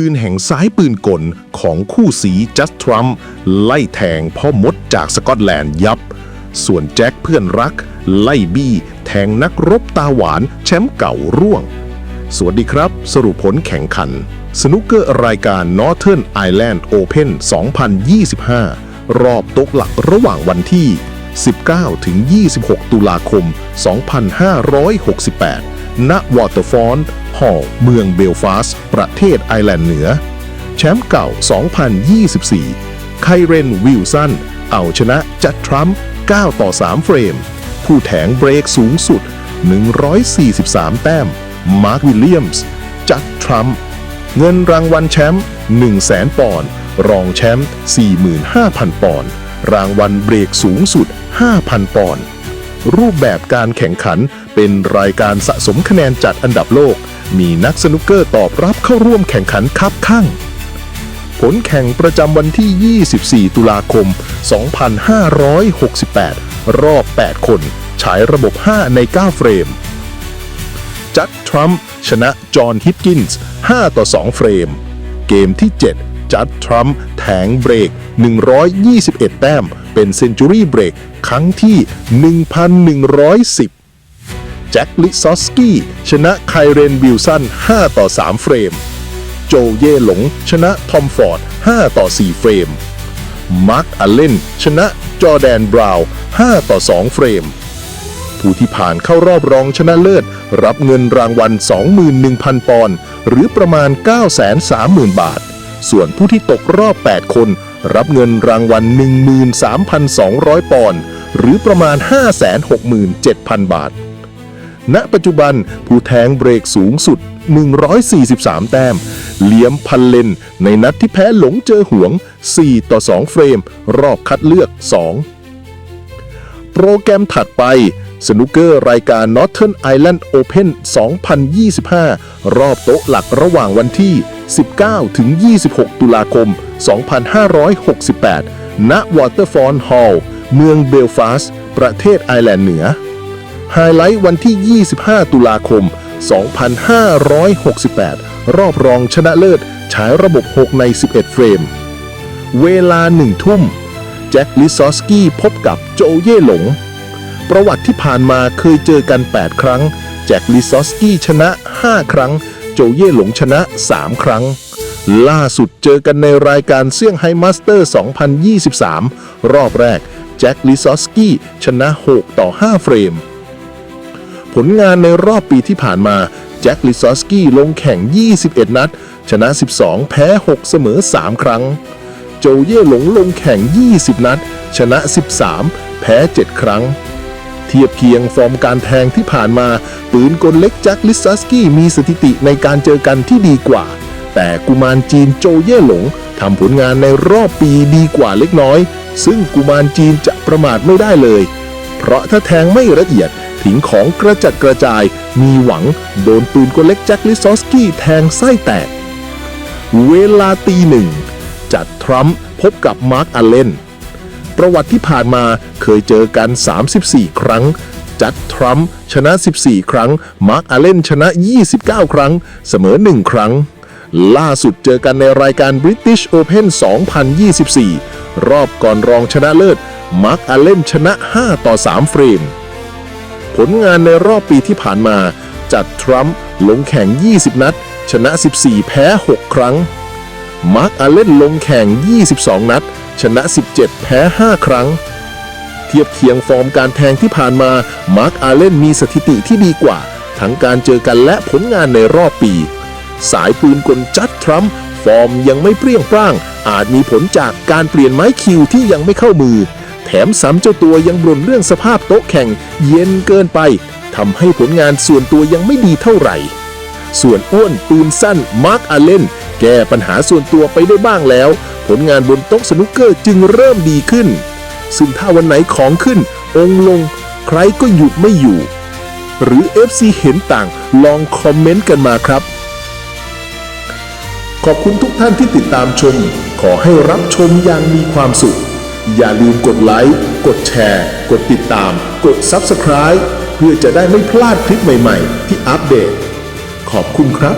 คืนแห่งซ้ายปืนกลของคู่สีจัสทรัมป์ไล่แทงพ่อมดจากสกอตแลนด์ยับ ส่วนแจ็คเพื่อนรัก ไล่บี้ แทงนักรบตาหวานแชมป์เก่าร่วง สวัสดีครับ สรุปผลแข่งขัน สนุกเกอร์รายการ Northern Ireland Open 2025 รอบโต๊ะหลักระหว่างวันที่ 19-26 ตุลาคม 2568 ณวอเตอร์ฟอนด์ฮอลเมืองเบลฟาสต์ประเทศไอร์แลนด์เหนือ แชมป์เก่า 2024 ไคเรนวิลสัน เอาชนะจัดทรัมป์9ต่อ 3 เฟรม ผู้แถงเบรกสูงสุด 143 แต้ม มาร์ควิลเลียมส์ จัดทรัมป์เงินรางวัลแชมป์100,000 ปอนด์รองแชมป์45,000 ปอนด์รางวัลเบรกสูงสุด 5,000 ปอนด์รูปแบบการแข่งขัน เป็นรายการสะสมคะแนนจัดอันดับโลก มีนักสนุกเกอร์ตอบรับเข้าร่วมแข่งขันคับข้าง ผลแข่งประจำวันที่ 24 ตุลาคม 2568 รอบ 8 คนฉายระบบ 5 ใน 9 เฟรม จัดทรัมป์ชนะจอห์นฮิปกินส์ 5 ต่อ 2 เฟรม เกมที่ 7 จัดทรัมป์แถงเบรก 121 แต้ม เป็นเซนจูรี่เบรก ครั้งที่ 1110 จ็คลิซอสกี้ ชนะไคเรนวิลสัน 5 ต่อ 3 เฟรม โจเย่หลง ชนะทอมฟอร์ด 5 ต่อ 4 เฟรม มาร์คอัลเลนชนะจอแดนบราวน์ 5 ต่อ 2 เฟรม ผู้ที่ผ่านเข้ารอบรองชนะเลิศ รับเงินรางวัล 21,000 ปอนด์หรือประมาณ 930,000 บาท ส่วนผู้ที่ตกรอบ 8 คน รับเงินรางวัล 13,200 ปอนด์หรือประมาณ 567,000 บาท ณปัจจุบันผู้แทงเบรกสูงสุด 143 แต้ม เลียมพันเลน ในนัดที่แพ้หลงเจอห่วง 4 ต่อ 2 เฟรม รอบคัดเลือก 2 โปรแกรมถัดไป สนุกเกอร์รายการ Northern Ireland Open 2025 รอบโต๊ะหลักระหว่างวันที่ 19 ถึง 26 ตุลาคม 2568ณ Waterford Hall เมืองเบลฟาสต์ประเทศไอร์แลนด์เหนือ ไฮไลท์วันที่ 25 ตุลาคม 2568 รอบรองชนะเลิศฉายระบบ 6 ใน 11 เฟรม เวลา1ทุ่ม แจ็คลิซอสกี้พบกับโจเย่หลง ประวัติที่ผ่านมาเคยเจอกัน 8 ครั้ง แจ็คลิซอสกี้ชนะ 5 ครั้ง โจเย่หลงชนะ 3 ครั้ง ล่าสุดเจอกันในรายการเซี่ยงไฮ้มาสเตอร์ 2023 รอบแรก แจ็คลิซอสกี้ชนะ 6 ต่อ 5 เฟรม ผลงานในรอบปีที่ผ่านมา แจ็คลิซอสกี้ลงแข่ง 21 นัด ชนะ 12 แพ้ 6 เสมอ 3 ครั้ง โจเย่หลงลงแข่ง 20 นัด ชนะ 13 แพ้ 7 ครั้ง เทียบเคียงฟอร์มการแทงที่ผ่านมา ปืนกลเล็กแจ็คลิซอสกี้มีสถิติในการเจอกันที่ดีกว่า แต่กุมารจีนโจเย่หลงทำผลงานในรอบปีดีกว่าเล็กน้อย ซึ่งกุมารจีนจะประมาทไม่ได้เลย เพราะถ้าแทงไม่ละเอียด ถิงของกระจัดกระจาย มีหวังโดนปืนกลเล็กแจ็คลิซอสกี้แทงไส้แตก เวลาตีหนึ่ง จัดทรัมป์พบกับมาร์คอเลนประวัติที่ผ่านมาเคยเจอกัน 34 ครั้ง จัดทรัมป์ชนะ 14 ครั้ง มาร์คอัลเลนชนะ 29 ครั้ง เสมอ 1 ครั้ง ล่าสุดเจอกันในรายการ British Open 2024 รอบก่อนรองชนะเลิศ มาร์คอัลเลนชนะ 5 ต่อ 3 เฟรม ผลงานในรอบปีที่ผ่านมาจัดทรัมป์ลงแข่ง 20 นัด ชนะ 14 แพ้ 6 ครั้ง มาร์คอาเลนลงแข่ง 22 นัด ชนะ 17 แพ้ 5 ครั้ง เทียบเคียงฟอร์มการแทงที่ผ่านมา มาร์คอาเลนมีสถิติที่ดีกว่า ทั้งการเจอกันและผลงานในรอบปี สายปืนกลจัดทรัมป์ฟอร์มยังไม่เปรี้ยงปร้าง อาจมีผลจากการเปลี่ยนไม้คิวที่ยังไม่เข้ามือ แถมซ้ำเจ้าตัวยังบ่นเรื่องสภาพโต๊ะแข่งเย็นเกินไปทำให้ผลงานส่วนตัวยังไม่ดีเท่าไหร่ ส่วนอ้วนปืนสั้นมาร์คอาเลนแก้ปัญหาส่วนตัวไปได้บ้างแล้ว ผลงานบนโต๊ะสนุกเกอร์จึงเริ่มดีขึ้น ซึ่งถ้าวันไหนของขึ้น องลง ใครก็หยุดไม่อยู่ หรือ FC เห็นต่างลองคอมเมนต์กันมาครับ ขอบคุณทุกท่านที่ติดตามชม ขอให้รับชมอย่างมีความสุข อย่าลืมกดไลค์ กดแชร์ กดติดตาม กด Subscribe เพื่อจะได้ไม่พลาดคลิปใหม่ ๆ ที่อัปเดต ขอบคุณครับ